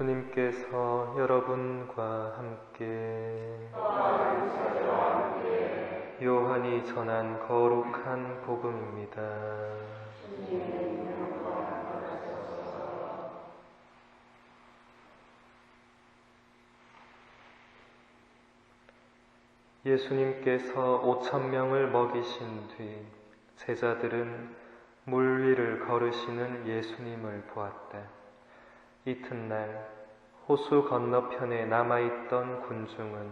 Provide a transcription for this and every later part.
주님께서 여러분과 함께 요한이 전한 거룩한 복음입니다. 예수님께서 오천 명을 먹이신 뒤 제자들은 물 위를 걸으시는 예수님을 보았다. 이튿날 호수 건너편에 남아있던 군중은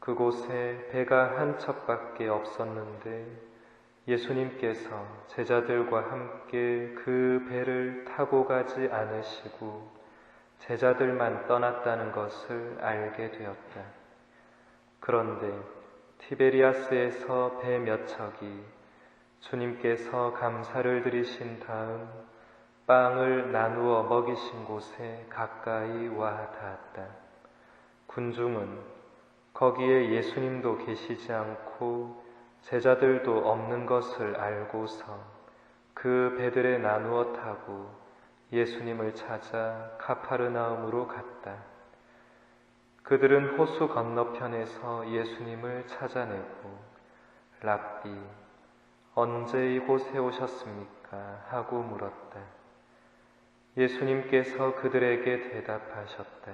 그곳에 배가 한 척밖에 없었는데 예수님께서 제자들과 함께 그 배를 타고 가지 않으시고 제자들만 떠났다는 것을 알게 되었다. 그런데 티베리아스에서 배 몇 척이 주님께서 감사를 드리신 다음 빵을 나누어 먹이신 곳에 가까이 와 닿았다. 군중은 거기에 예수님도 계시지 않고 제자들도 없는 것을 알고서 그 배들에 나누어 타고 예수님을 찾아 카파르나움으로 갔다. 그들은 호수 건너편에서 예수님을 찾아내고 랍비 언제 이곳에 오셨습니까? 하고 물었다. 예수님께서 그들에게 대답하셨다.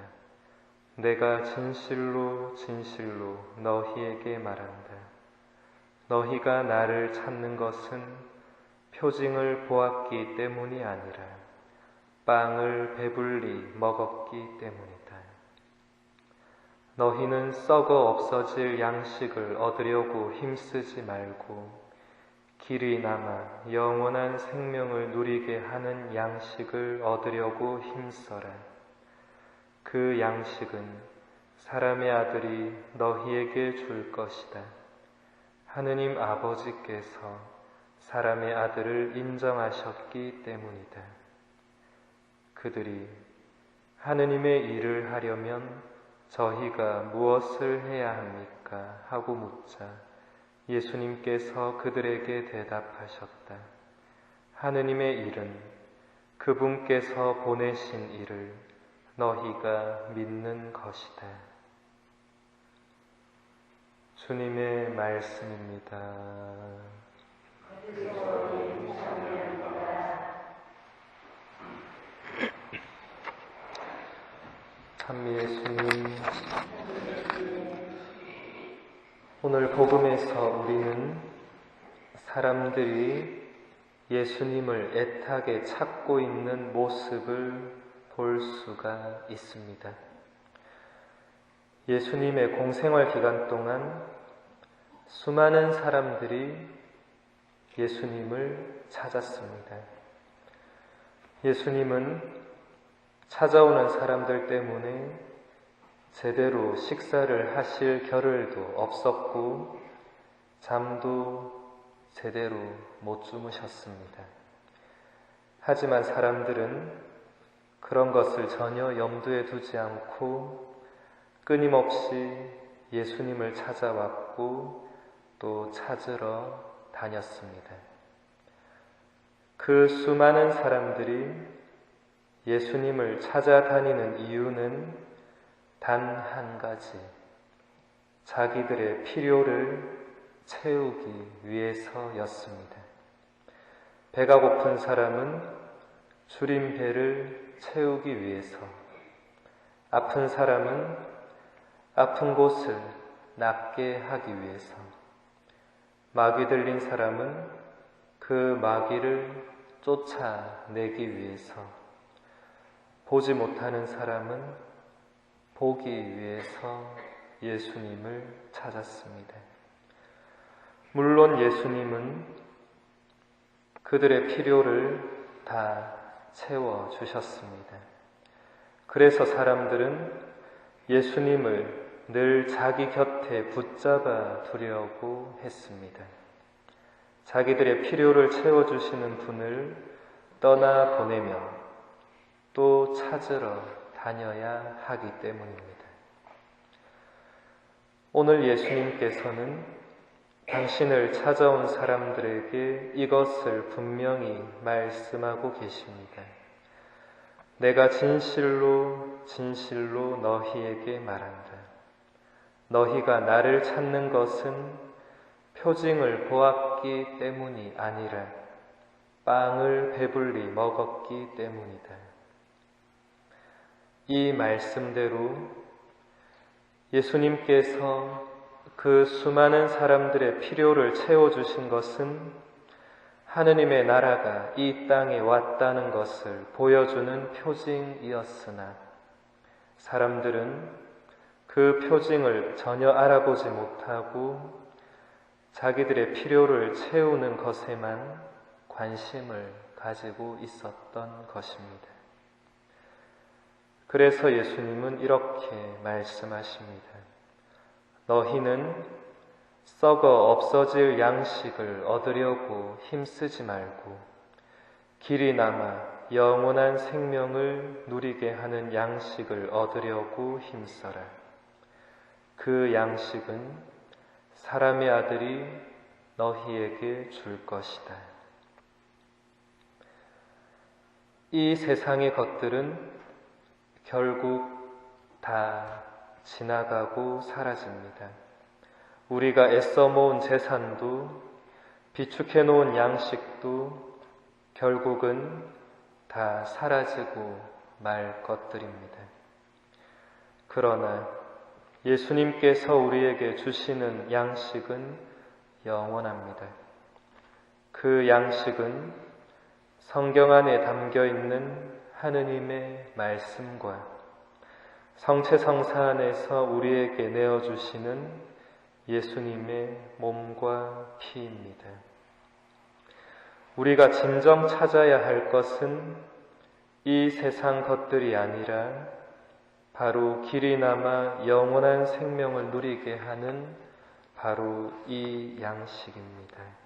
내가 진실로 진실로 너희에게 말한다. 너희가 나를 찾는 것은 표징을 보았기 때문이 아니라 빵을 배불리 먹었기 때문이다. 너희는 썩어 없어질 양식을 얻으려고 힘쓰지 말고 길이 남아 영원한 생명을 누리게 하는 양식을 얻으려고 힘써라. 그 양식은 사람의 아들이 너희에게 줄 것이다. 하느님 아버지께서 사람의 아들을 인정하셨기 때문이다. 그들이 하느님의 일을 하려면 저희가 무엇을 해야 합니까? 하고 묻자 예수님께서 그들에게 대답하셨다. 하느님의 일은 그분께서 보내신 일을 너희가 믿는 것이다. 주님의 말씀입니다. 참 예수님, 오늘 복음에서 우리는 사람들이 예수님을 애타게 찾고 있는 모습을 볼 수가 있습니다. 예수님의 공생활 기간 동안 수많은 사람들이 예수님을 찾았습니다. 예수님은 찾아오는 사람들 때문에 제대로 식사를 하실 겨를도 없었고 잠도 제대로 못 주무셨습니다. 하지만 사람들은 그런 것을 전혀 염두에 두지 않고 끊임없이 예수님을 찾아왔고 또 찾으러 다녔습니다. 그 수많은 사람들이 예수님을 찾아다니는 이유는 단 한 가지. 자기들의 필요를 채우기 위해서였습니다. 배가 고픈 사람은 줄인 배를 채우기 위해서, 아픈 사람은 아픈 곳을 낫게 하기 위해서, 마귀 들린 사람은 그 마귀를 쫓아내기 위해서, 보지 못하는 사람은 보기 위해서 예수님을 찾았습니다. 물론 예수님은 그들의 필요를 다 채워 주셨습니다. 그래서 사람들은 예수님을 늘 자기 곁에 붙잡아 두려고 했습니다. 자기들의 필요를 채워주시는 분을 떠나 보내며 또 찾으러 다녀야 하기 때문입니다. 오늘 예수님께서는 당신을 찾아온 사람들에게 이것을 분명히 말씀하고 계십니다. 내가 진실로 진실로 너희에게 말한다. 너희가 나를 찾는 것은 표징을 보았기 때문이 아니라 빵을 배불리 먹었기 때문이다. 이 말씀대로 예수님께서 그 수많은 사람들의 필요를 채워주신 것은 하느님의 나라가 이 땅에 왔다는 것을 보여주는 표징이었으나 사람들은 그 표징을 전혀 알아보지 못하고 자기들의 필요를 채우는 것에만 관심을 가지고 있었던 것입니다. 그래서 예수님은 이렇게 말씀하십니다. 너희는 썩어 없어질 양식을 얻으려고 힘쓰지 말고 길이 남아 영원한 생명을 누리게 하는 양식을 얻으려고 힘써라. 그 양식은 사람의 아들이 너희에게 줄 것이다. 이 세상의 것들은 결국 다 지나가고 사라집니다. 우리가 애써 모은 재산도 비축해 놓은 양식도 결국은 다 사라지고 말 것들입니다. 그러나 예수님께서 우리에게 주시는 양식은 영원합니다. 그 양식은 성경 안에 담겨 있는 하느님의 말씀과 성체 성사 안에서 우리에게 내어주시는 예수님의 몸과 피입니다. 우리가 진정 찾아야 할 것은 이 세상 것들이 아니라 바로 길이 남아 영원한 생명을 누리게 하는 바로 이 양식입니다.